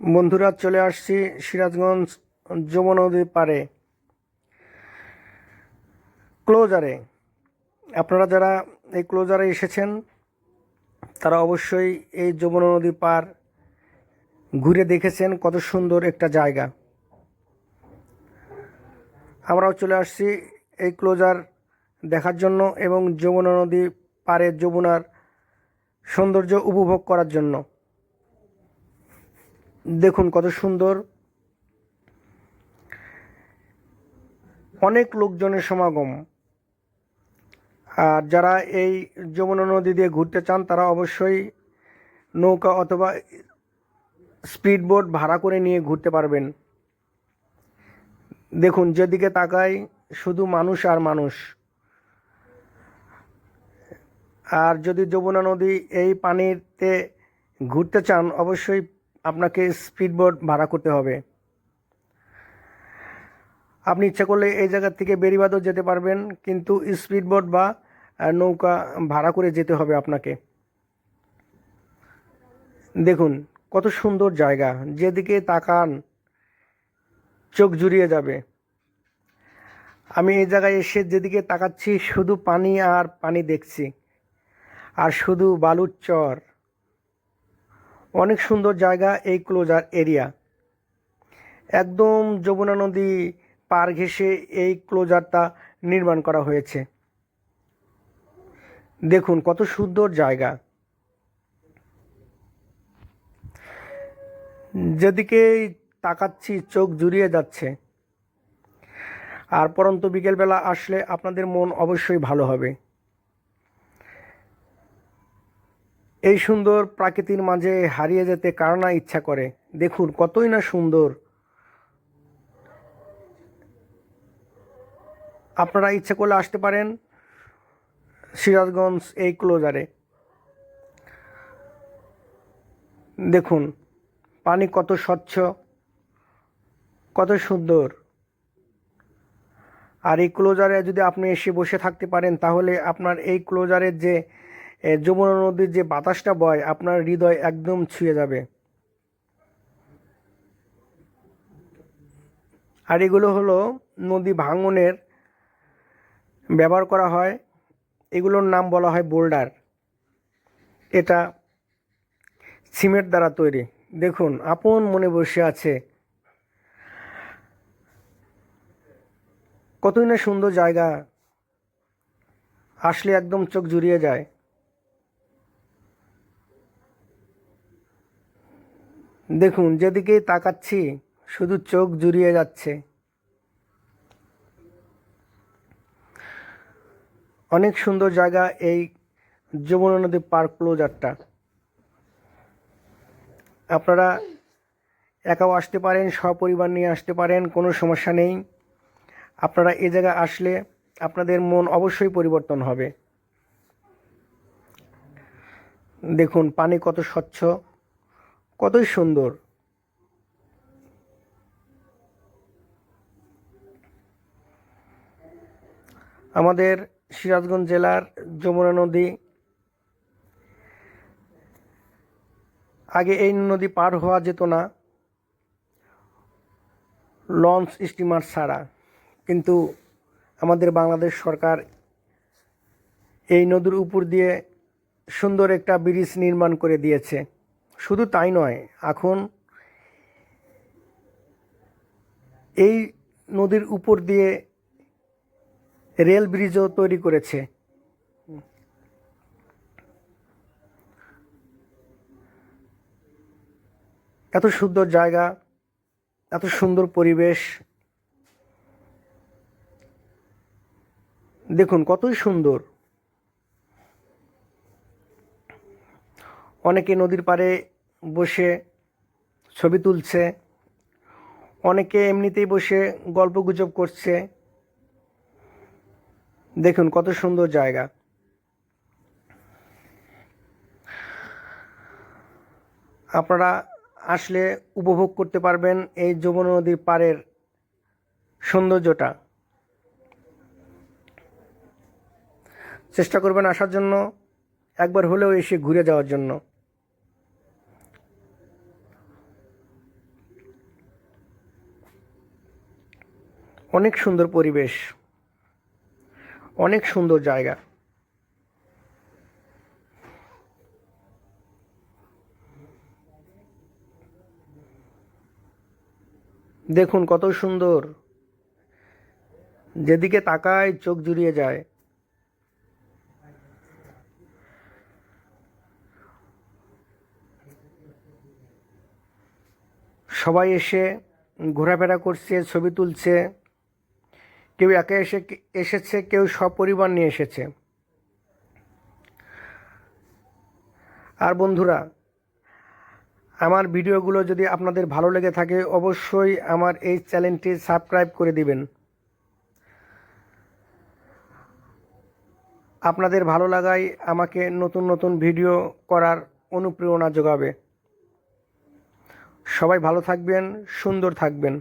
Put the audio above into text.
বন্ধুরা, চলে আসছি সিরাজগঞ্জ যমুনা নদীর পাড়ে। ক্লোজারে। আপনারা যারা এই ক্লোজারে এসেছেন, তারা অবশ্যই এই যমুনা নদীর পার ঘুরে দেখেছেন কত সুন্দর একটা জায়গা। আমরাও চলে আসছি এই ক্লোজার দেখার জন্য এবং যমুনা নদী পারে যমুনার সৌন্দর্য উপভোগ করার জন্য। দেখুন কত সুন্দর। অনেক লোকজনের সমাগম। আর যারা এই যমুনা নদী দিয়ে ঘুরতে চান, তারা অবশ্যই নৌকা অথবা স্পিড বোট ভাড়া করে নিয়ে ঘুরতে পারবেন। দেখুন, যেদিকে তাকায় শুধু মানুষ আর মানুষ। আর যদি যমুনা নদী এই পানিতে ঘুরতে চান, অবশ্যই আপনাকে স্পিডবোট ভাড়া করতে হবে। আপনি ইচ্ছা করলে এই জায়গা থেকে বেরিবাদও যেতে পারবেন, কিন্তু স্পিডবোট বা নৌকা ভাড়া করে যেতে হবে আপনাকে। দেখুন, কত সুন্দর জায়গা, যেদিকে তাকান, চোখ জুড়িয়ে যাবে। আমি এই জায়গায় এসে যেদিকে তাকাচ্ছি, শুধু পানি আর পানি দেখছি, আর শুধু বালুর চর। অনেক সুন্দর জায়গা এই ক্লোজার এরিয়া। একদম যমুনা নদী পার ঘেঁষে এই ক্লোজারটা নির্মাণ করা হয়েছে। দেখুন কত সুন্দর জায়গা। যেদিকে তাকাচ্ছি চোখ জুড়িয়ে যাচ্ছে। আর পরন্ত বিকেলবেলা আসলে আপনাদের মন অবশ্যই ভালো হবে। এই সুন্দর প্রাকৃতির মাঝে হারিয়ে যেতে কার না ইচ্ছা করে? দেখুন, কতই না সুন্দর। আপনারা ইচ্ছা করলে আসতে পারেন সিরাজগঞ্জ এই ক্লোজারে। দেখুন, পানি কত স্বচ্ছ, কত সুন্দর। আর এই ক্লোজারে যদি আপনি এসে বসে থাকতে পারেন, তাহলে আপনার এই ক্লোজারের যে যমুনা নদীর যে বাতাসটা বয়, আপনার হৃদয় একদম ছুঁয়ে যাবে। আর এগুলো হলো নদী ভাঙনের ব্যবহার করা হয়। এগুলোর নাম বলা হয় বোল্ডার। এটা সিমেন্ট দ্বারা তৈরি। দেখুন, আপন মনে বসে আছে। কতই না সুন্দর জায়গা। আসলে একদম চোখ জুড়িয়ে যায়। দেখুন যেদিকেই তাকাচ্ছি, শুধু চোখ জুড়িয়ে যাচ্ছে। অনেক সুন্দর জায়গা এই যমুনা নদী পার্ক ক্লোজারটা। আপনারা একাও আসতে পারেন, সপরিবার নিয়ে আসতে পারেন, কোনো সমস্যা নেই। আপনারা এ জায়গায় আসলে আপনাদের মন অবশ্যই পরিবর্তন হবে। দেখুন, পানি কত স্বচ্ছ। কতই সুন্দর। আমাদের সিরাজগঞ্জ জেলার যমুনা নদী। আগে এই নদী পার হওয়া যেত না। লঞ্চ স্টিমার ছাড়া। কিন্তু আমাদের বাংলাদেশ সরকার এই নদীর উপর দিয়ে সুন্দর একটা ব্রিজ নির্মাণ করে দিয়েছে। শুধু তাই নয়, এখন এই নদীর উপর দিয়ে রেল ব্রিজও তৈরি করেছে। এত সুন্দর জায়গা, এত সুন্দর পরিবেশ। দেখুন, কতই সুন্দর। অনেকে নদীর পাড়ে বসে ছবি তুলছে, অনেকে এমনিতেই বসে গল্প গুজব করছে। দেখুন কত সুন্দর জায়গা। আপনারা আসলে উপভোগ করতে পারবেন এই যমুনা নদীর পাড়ের সৌন্দর্যটা। চেষ্টা করবেন আসার জন্য, একবার হলেও এসে ঘুরে যাওয়ার জন্য। অনেক সুন্দর পরিবেশ, অনেক সুন্দর জায়গা। দেখুন কত সুন্দর। যেদিকে তাকায় চোখ জুড়িয়ে যায়। সবাই এসে ঘোরাফেরা করছে, ছবি তুলছে। কেউ একা এসে এসেছে, কেউ সপরিবার নিয়ে এসেছে। আর বন্ধুরা, আমার ভিডিওগুলো যদি আপনাদের ভালো লেগে থাকে, অবশ্যই আমার এই চ্যানেলটি সাবস্ক্রাইব করে দিবেন। আপনাদের ভালো লাগাই আমাকে নতুন নতুন ভিডিও করার অনুপ্রেরণা যোগাবে। সবাই ভালো থাকবেন, সুন্দর থাকবেন।